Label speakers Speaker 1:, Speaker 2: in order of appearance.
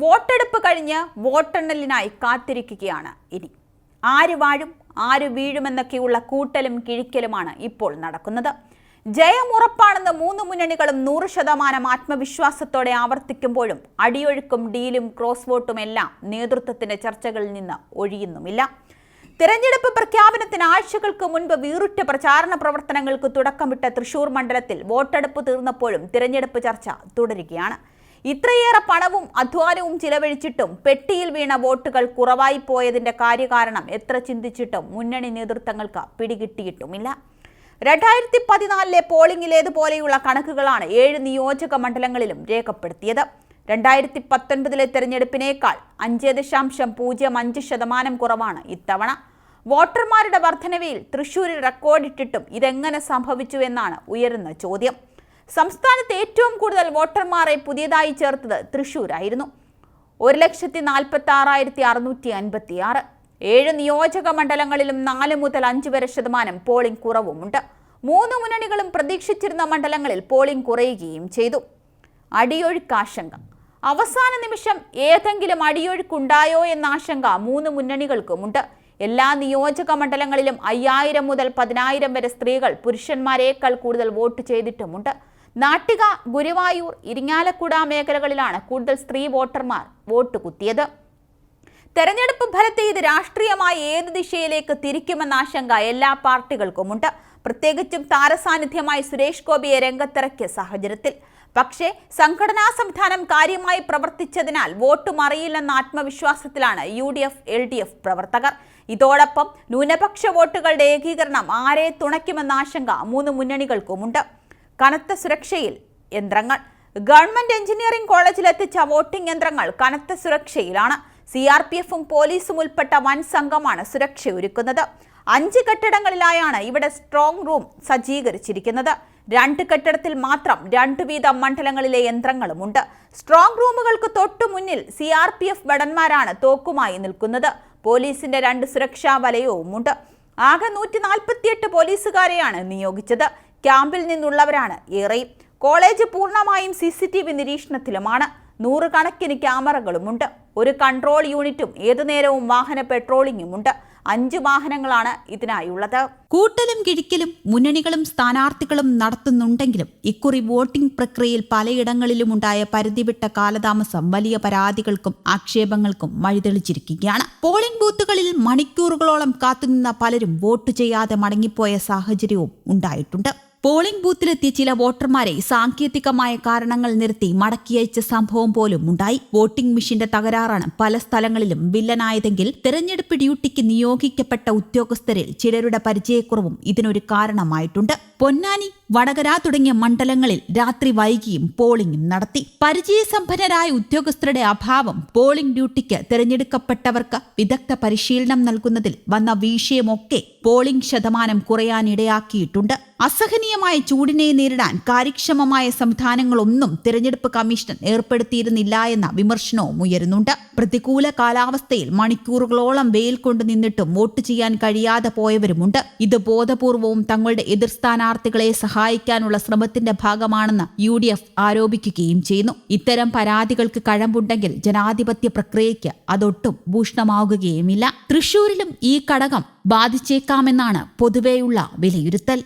Speaker 1: വോട്ടെടുപ്പ് കഴിഞ്ഞ് വോട്ടെണ്ണലിനായി കാത്തിരിക്കുകയാണ് ഇനി. ആര് വാഴും ആര് വീഴുമെന്നൊക്കെയുള്ള കൂട്ടലും കിഴിക്കലുമാണ് ഇപ്പോൾ നടക്കുന്നത്. ജയം ഉറപ്പാണെന്ന് മൂന്ന് മുന്നണികളും നൂറ് ശതമാനം ആത്മവിശ്വാസത്തോടെ ആവർത്തിക്കുമ്പോഴും അടിയൊഴുക്കും ഡീലും ക്രോസ് വോട്ടും എല്ലാം നേതൃത്വത്തിന്റെ ചർച്ചകളിൽ നിന്ന് ഒഴിയുന്നുമില്ല. തിരഞ്ഞെടുപ്പ് പ്രഖ്യാപനത്തിന് ആഴ്ചകൾക്ക് മുൻപ് വീറുറ്റ പ്രചാരണ പ്രവർത്തനങ്ങൾക്ക് തുടക്കമിട്ട തൃശൂർ മണ്ഡലത്തിൽ വോട്ടെടുപ്പ് തീർന്നപ്പോഴും തിരഞ്ഞെടുപ്പ് ചർച്ച തുടരുകയാണ്. ഇത്രയേറെ പണവും അധ്വാനവും ചിലവഴിച്ചിട്ടും പെട്ടിയിൽ വീണ വോട്ടുകൾ കുറവായി പോയതിന്റെ കാര്യകാരണം എത്ര ചിന്തിച്ചിട്ടും മുന്നണി നേതൃത്വങ്ങൾക്ക് പിടികിട്ടിയിട്ടുമില്ല. രണ്ടായിരത്തി പതിനാലിലെ പോളിംഗിലേതുപോലെയുള്ള കണക്കുകളാണ് ഏഴ് നിയോജക മണ്ഡലങ്ങളിലും രേഖപ്പെടുത്തിയത്. രണ്ടായിരത്തി പത്തൊൻപതിലെ തെരഞ്ഞെടുപ്പിനേക്കാൾ അഞ്ച് ദശാംശം പൂജ്യം അഞ്ച് ശതമാനം കുറവാണ് ഇത്തവണ. വോട്ടർമാരുടെ വർധനവയിൽ തൃശൂരിൽ റെക്കോർഡിട്ടിട്ടും ഇതെങ്ങനെ സംഭവിച്ചു എന്നാണ് ഉയരുന്ന ചോദ്യം. സംസ്ഥാനത്ത് ഏറ്റവും കൂടുതൽ വോട്ടർമാരെ പുതിയതായി ചേർത്തത് തൃശൂരായിരുന്നു. ഒരു ലക്ഷത്തി നാൽപ്പത്തി ആറായിരത്തി അറുന്നൂറ്റി അൻപത്തി ആറ് ഏഴ് നിയോജക മണ്ഡലങ്ങളിലും നാല് മുതൽ അഞ്ച് വരെ ശതമാനം പോളിംഗ് കുറവുമുണ്ട്. മൂന്ന് മുന്നണികളും പ്രതീക്ഷിച്ചിരുന്ന മണ്ഡലങ്ങളിൽ പോളിംഗ് കുറയുകയും ചെയ്തു. അടിയൊഴുക്കാശങ്ക അവസാന നിമിഷം ഏതെങ്കിലും അടിയൊഴുക്കുണ്ടായോ എന്ന ആശങ്ക മൂന്ന് മുന്നണികൾക്കുമുണ്ട്. എല്ലാ നിയോജക മണ്ഡലങ്ങളിലും അയ്യായിരം മുതൽ പതിനായിരം വരെ സ്ത്രീകൾ പുരുഷന്മാരെക്കാൾ കൂടുതൽ വോട്ട് ചെയ്തിട്ടുമുണ്ട്. നാട്ടിക ഗുരുവായൂർ ഇരിങ്ങാലക്കുട മേഖലകളിലാണ് കൂടുതൽ സ്ത്രീ വോട്ടർമാർ വോട്ട് കുത്തിയത്. തെരഞ്ഞെടുപ്പ് ഫലത്തെ ഇത് രാഷ്ട്രീയമായി ഏത് ദിശയിലേക്ക് തിരിക്കുമെന്ന ആശങ്ക എല്ലാ പാർട്ടികൾക്കുമുണ്ട്. പ്രത്യേകിച്ചും താരസാന്നിധ്യമായി സുരേഷ് ഗോപിയെ രംഗത്തിറക്കിയ സാഹചര്യത്തിൽ. പക്ഷേ സംഘടനാ സംവിധാനം കാര്യമായി പ്രവർത്തിച്ചതിനാൽ വോട്ട് മറിയില്ലെന്ന ആത്മവിശ്വാസത്തിലാണ് U D F L D F പ്രവർത്തകർ. ഇതോടൊപ്പം ന്യൂനപക്ഷ വോട്ടുകളുടെ ഏകീകരണം ആരെ തുണയ്ക്കുമെന്ന ആശങ്ക മൂന്ന് മുന്നണികൾക്കുമുണ്ട്. കനത്ത സുരക്ഷയിൽ യന്ത്രങ്ങൾ. ഗവൺമെന്റ് എഞ്ചിനീയറിംഗ് കോളേജിലെത്തിച്ച വോട്ടിംഗ് യന്ത്രങ്ങൾ കനത്ത സുരക്ഷയിലാണ്. സി ആർ പി എഫും പോലീസും ഉൾപ്പെട്ട വൻ സംഘമാണ് സുരക്ഷയൊരുക്കുന്നത്. അഞ്ച് കെട്ടിടങ്ങളിലായാണ് ഇവിടെ സ്ട്രോങ് റൂം സജ്ജീകരിച്ചിരിക്കുന്നത്. രണ്ട് കെട്ടിടത്തിൽ മാത്രം രണ്ട് വീതം മണ്ഡലങ്ങളിലെ യന്ത്രങ്ങളുമുണ്ട്. സ്ട്രോങ് റൂമുകൾക്ക് തൊട്ടു മുന്നിൽ സി ആർ പി എഫ് ഭടന്മാരാണ് തോക്കുമായി നിൽക്കുന്നത്. പോലീസിന്റെ രണ്ട് സുരക്ഷാ വലയവുമുണ്ട്. ആകെ നൂറ്റി നാൽപ്പത്തിയെട്ട് പോലീസുകാരെയാണ് നിയോഗിച്ചത്. ക്യാമ്പിൽ നിന്നുള്ളവരാണ്. ഏറെ കോളേജ് പൂർണമായും സി സി ടി വി നിരീക്ഷണത്തിലുമാണ്. നൂറുകണക്കിന് ക്യാമറകളുമുണ്ട്. ഒരു കൺട്രോൾ യൂണിറ്റും ഏതു നേരവും വാഹന പെട്രോളിങ്ങുമുണ്ട്. അഞ്ച് വാഹനങ്ങളാണ് ഇതിനായുള്ളത്. കൂട്ടലും കിഴിക്കലും മുന്നണികളും സ്ഥാനാർത്ഥികളും നടത്തുന്നുണ്ടെങ്കിലും ഇക്കുറി വോട്ടിംഗ് പ്രക്രിയയിൽ പലയിടങ്ങളിലുമുണ്ടായ പരിധിവിട്ട കാലതാമസം വലിയ പരാതികൾക്കും ആക്ഷേപങ്ങൾക്കും വഴിതെളിച്ചിരിക്കുകയാണ്. പോളിംഗ് ബൂത്തുകളിൽ മണിക്കൂറുകളോളം കാത്തുനിന്ന പലരും വോട്ട് ചെയ്യാതെ മടങ്ങിപ്പോയ സാഹചര്യവും ഉണ്ടായിട്ടുണ്ട്. പോളിംഗ് ബൂത്തിലെത്തിയ ചില വോട്ടർമാരെ സാങ്കേതികമായ കാരണങ്ങൾ നിർത്തി മടക്കിയയച്ച സംഭവം പോലും ഉണ്ടായി. വോട്ടിംഗ് മെഷീന്റെ തകരാറാണ് പല സ്ഥലങ്ങളിലും വില്ലനായതെങ്കിൽ തെരഞ്ഞെടുപ്പ് ഡ്യൂട്ടിക്ക് നിയോഗിക്കപ്പെട്ട ഉദ്യോഗസ്ഥരിൽ ചിലരുടെ പരിചയക്കുറവും ഇതിനൊരു കാരണമായിട്ടുണ്ട്. പൊന്നാനി വടകര തുടങ്ങിയ മണ്ഡലങ്ങളിൽ രാത്രി വൈകിയും പോളിംഗും നടത്തി. പരിചയസമ്പന്നരായ ഉദ്യോഗസ്ഥരുടെ അഭാവം പോളിംഗ് ഡ്യൂട്ടിക്ക് തിരഞ്ഞെടുക്കപ്പെട്ടവർക്ക് വിദഗ്ധ പരിശീലനം നൽകുന്നതിൽ വന്ന വീഴ്ചയുമൊക്കെ പോളിംഗ് ശതമാനം കുറയാനിടയാക്കിയിട്ടുണ്ട്. അസഹനീയമായ ചൂടിനെ നേരിടാൻ കാര്യക്ഷമമായ സംവിധാനങ്ങളൊന്നും തിരഞ്ഞെടുപ്പ് കമ്മീഷൻ ഏർപ്പെടുത്തിയിരുന്നില്ല എന്ന വിമർശനവും ഉയരുന്നുണ്ട്. പ്രതികൂല കാലാവസ്ഥയിൽ മണിക്കൂറുകളോളം വെയിൽ കൊണ്ട് നിന്നിട്ടും വോട്ട് ചെയ്യാൻ കഴിയാതെ പോയവരുമുണ്ട്. ഇത് ബോധപൂർവവും തങ്ങളുടെ എതിർ സ്ഥാനാർത്ഥികളെ സഹായിക്കാനുള്ള ശ്രമത്തിന്റെ ഭാഗമാണെന്ന് യു ഡി എഫ് ആരോപിക്കുകയും ചെയ്യുന്നു. ഇത്തരം പരാതികൾക്ക് കഴമ്പുണ്ടെങ്കിൽ ജനാധിപത്യ പ്രക്രിയയ്ക്ക് അതൊട്ടും ഭൂഷണമാകുകയുമില്ല. തൃശൂരിലും ഈ ഘടകം ബാധിച്ചേക്കാമെന്നാണ് പൊതുവെയുള്ള വിലയിരുത്തൽ.